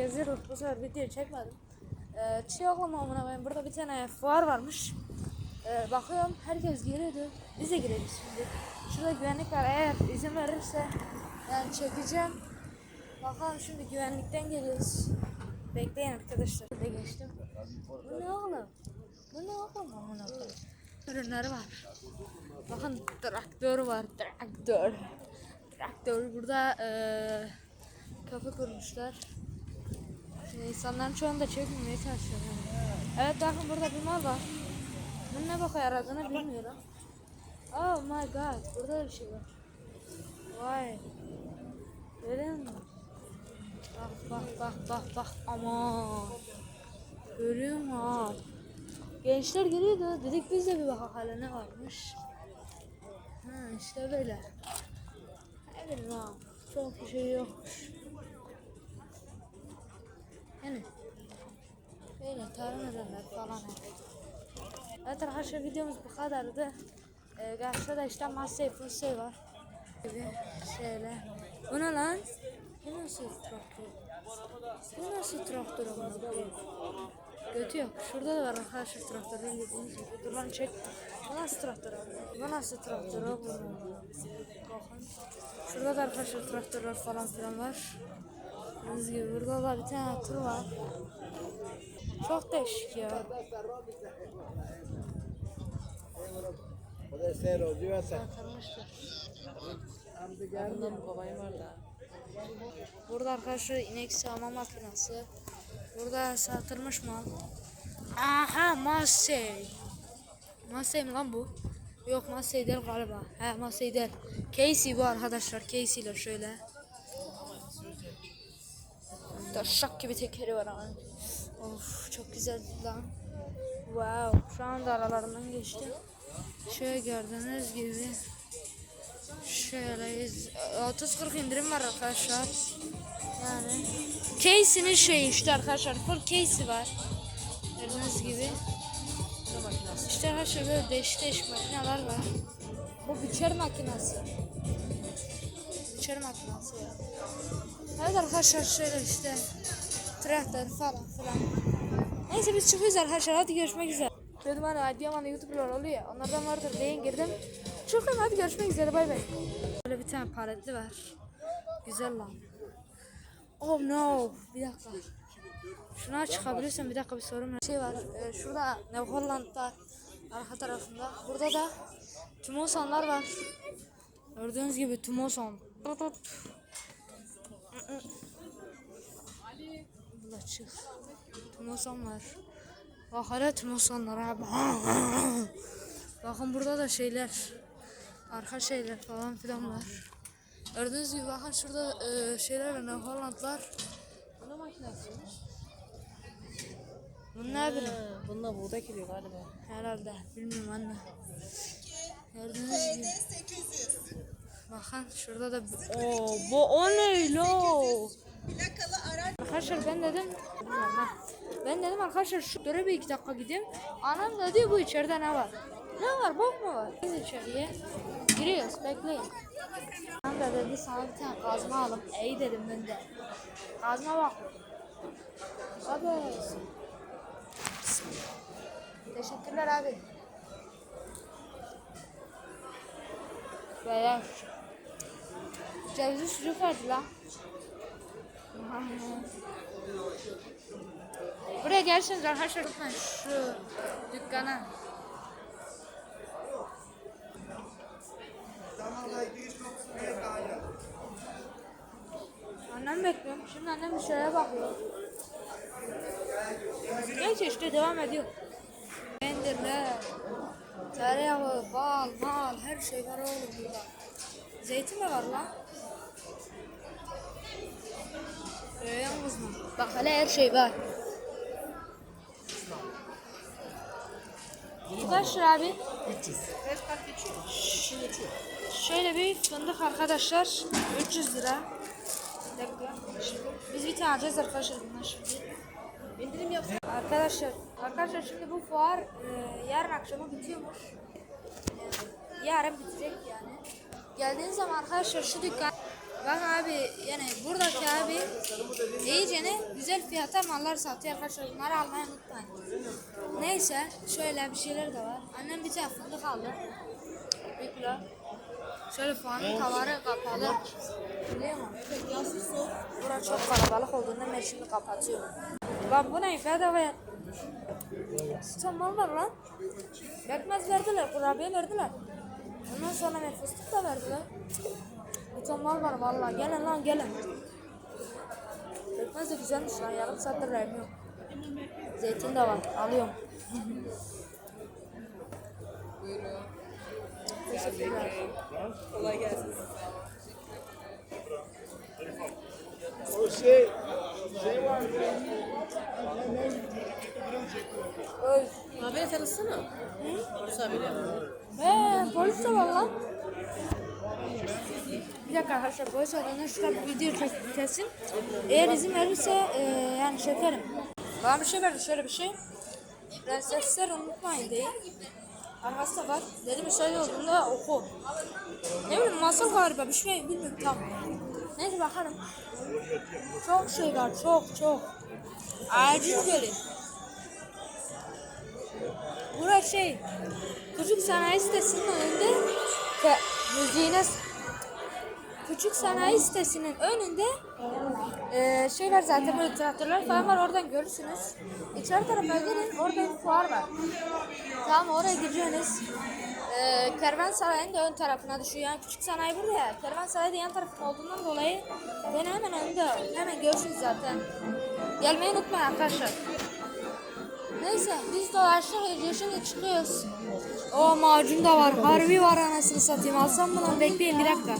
Geziyoruz bu sefer video çekmedim. Ee, şey oklama amına koyayım. Burada bir tane fuar varmış. Ee, bakıyorum herkes giriyordu. Biz de gireriz şimdi. Şurada güvenlik var. Eğer izin verirse yani çekeceğim. Bakalım şimdi güvenlikten geliyoruz. Bekleyin arkadaşlar. Bir de geçtim. Bu ne oğlum? Bu ne oğlum amına koyayım? Ürünleri var. Bakın traktör var. Traktör. Traktör burada eee kafa kurmuşlar. İnsanların çoğunu da çekmemeye çalışıyorum. Evet bakın burada bir mal var. Bunun ne boka yaradığını bilmiyorum. Oh my god. Burada da bir şey var. Vay. Görüyor musun? Bak bak bak bak bak. Aman. Görüyor musun? ha? Gençler geliyordu. Dedik biz de bir bakalım hala ne varmış. Ha işte böyle. Ne bileyim. Çok bir şey yokmuş. Yani böyle tarım ürünler falan. Evet arkadaşlar videomuz bu kadardı. Ee, karşıda da işte Massey Fussey var. Gibi şöyle. Bu ne lan? Bu nasıl traktör? Bu nasıl traktör koyayım? Götü yok. Şurada da var arkadaşlar traktör. Bildiğiniz gibi. Dur lan çek. Bu nasıl traktör abi? Bu nasıl traktör abi? Şurada da arkadaşlar traktörler falan filan var. Gördüğünüz gibi burada da bir tane tır var. Çok değişik ya. Satılmıştır. Bundan babayım var da. Burada arkadaşlar inek sağma makinesi. Burada satılmış mal. Aha Massey. Massey mi lan bu? Yok Massey değil galiba. He Massey değil. Casey bu arkadaşlar. Casey ile şöyle. Taşak gibi tekeri var ama. Of çok güzel lan. Wow. Şu anda aralarından geçtim. Şöyle gördüğünüz gibi. Şöyle yüz- 30-40 indirim var arkadaşlar. Yani Casey'nin şeyi işte arkadaşlar. Full Casey var. Gördüğünüz gibi. İşte arkadaşlar böyle değişik değişik makineler var. Bu biçer makinesi. Biçer makinesi ya. Evet arkadaşlar şöyle işte. Traktör falan filan. Neyse biz çıkıyoruz arkadaşlar. Hadi görüşmek üzere. Dedim hani Adıyaman'da YouTuber'lar oluyor. Onlardan vardır diye girdim. Çıkıyorum hadi görüşmek üzere bay bay. Böyle bir tane paletli var. Güzel lan. Oh no. Bir dakika. Şuna çıkabilirsen bir dakika bir sorun var. Şey var. e, şurada New arka tarafında. Burada da Tumosanlar var. Gördüğünüz gibi Tumosan. Allah çık. Tumosan var. Bak hala Tumosanlar abi. Bakın burada da şeyler. Arka şeyler falan filan var. Gördüğünüz gibi bakın şurada e, şeyler var. New Hollandlar. Bu ne makinasıymış? Bu ne bileyim. Ha, bununla buğday geliyor galiba. Herhalde. Bilmiyorum anne. Gördüğünüz gibi. Bakın şurada da Oo, bu o ne lo? Arkadaşlar ben dedim ben dedim arkadaşlar şu göre bir iki dakika gideyim. Anam dedi bu içeride ne var? Ne var bok mu var? Biz içeriye giriyoruz bekleyin. Anam da dedi sana bir tane kazma alıp ey dedim ben de. Kazma bak. Abi. Teşekkürler abi. Beyler. Cevizli sucuk verdi lan. Buraya gelseniz arkadaşlar lütfen şu dükkana. Annem bekliyorum. Şimdi annem şeye bakıyor. Neyse işte devam ediyor. Pendirler, tereyağı, bal, mal, her şey var oğlum burada. Zeytin de var lan. Görüyor musun? Bak hele her şey var. Bu kaç lira abi? 300. Şöyle bir fındık arkadaşlar. 300 lira. Bir dakika. Biz bir tane alacağız arkadaşlar bundan şimdi. İndirim yapsın. Arkadaşlar, arkadaşlar şimdi bu fuar e, yarın akşama bitiyormuş. E, yarın bitecek yani. Geldiğiniz zaman arkadaşlar şu dükkan Bak abi yani buradaki abi iyicene güzel fiyata mallar satıyor arkadaşlar. Bunları almayı unutmayın. Neyse şöyle bir şeyler de var. Annem bir tane fındık aldı. Bir kilo. Şöyle faanın tavarı kapalı. Biliyor musun? Bura çok kalabalık olduğundan ben şimdi kapatıyorum. Lan bu ne bedavaya? Sıçan mal var lan. Bekmez verdiler, kurabiye verdiler. Ondan sonra ben fıstık da verdiler. Mal var vallahi. Gelin lan gelin. Bekmez de güzelmiş lan. Yarım saattir yok. Zeytin de var. Alıyorum. Buyurun. Teşekkürler. Kolay gelsin. O şey, şey var. Öl. Abi tanısana. Musa bile. He polis de var lan. Bir dakika arkadaşlar polis olduğunda şurada bir video kes- kesin. Eğer izin verirse e, yani çekerim. Bana bir şey verdi şöyle bir şey. Prensesler unutmayın diye. Arkası da var. Dedim müsaade olduğunda oku. Ne bileyim masal galiba bir şey bilmiyorum tam. Neyse bakalım. Çok şey var çok çok. Acil gelin. Burası şey, küçük sanayi sitesinin önünde ve müziğine küçük sanayi sitesinin önünde eee şey var zaten böyle traktörler falan var oradan görürsünüz. İçeri tarafa gelin orada bir fuar var. Tamam oraya gireceksiniz. Eee kervansarayın da ön tarafına düşüyor. Yani küçük sanayi burada ya. Kervansaray da yan tarafında olduğundan dolayı beni hemen önünde hemen görürsünüz zaten. Gelmeyi unutmayın arkadaşlar. Neyse biz dolaştık şimdi çıkıyoruz. O macun da var. Harbi var anasını satayım. Alsam mı lan bekleyin bir dakika.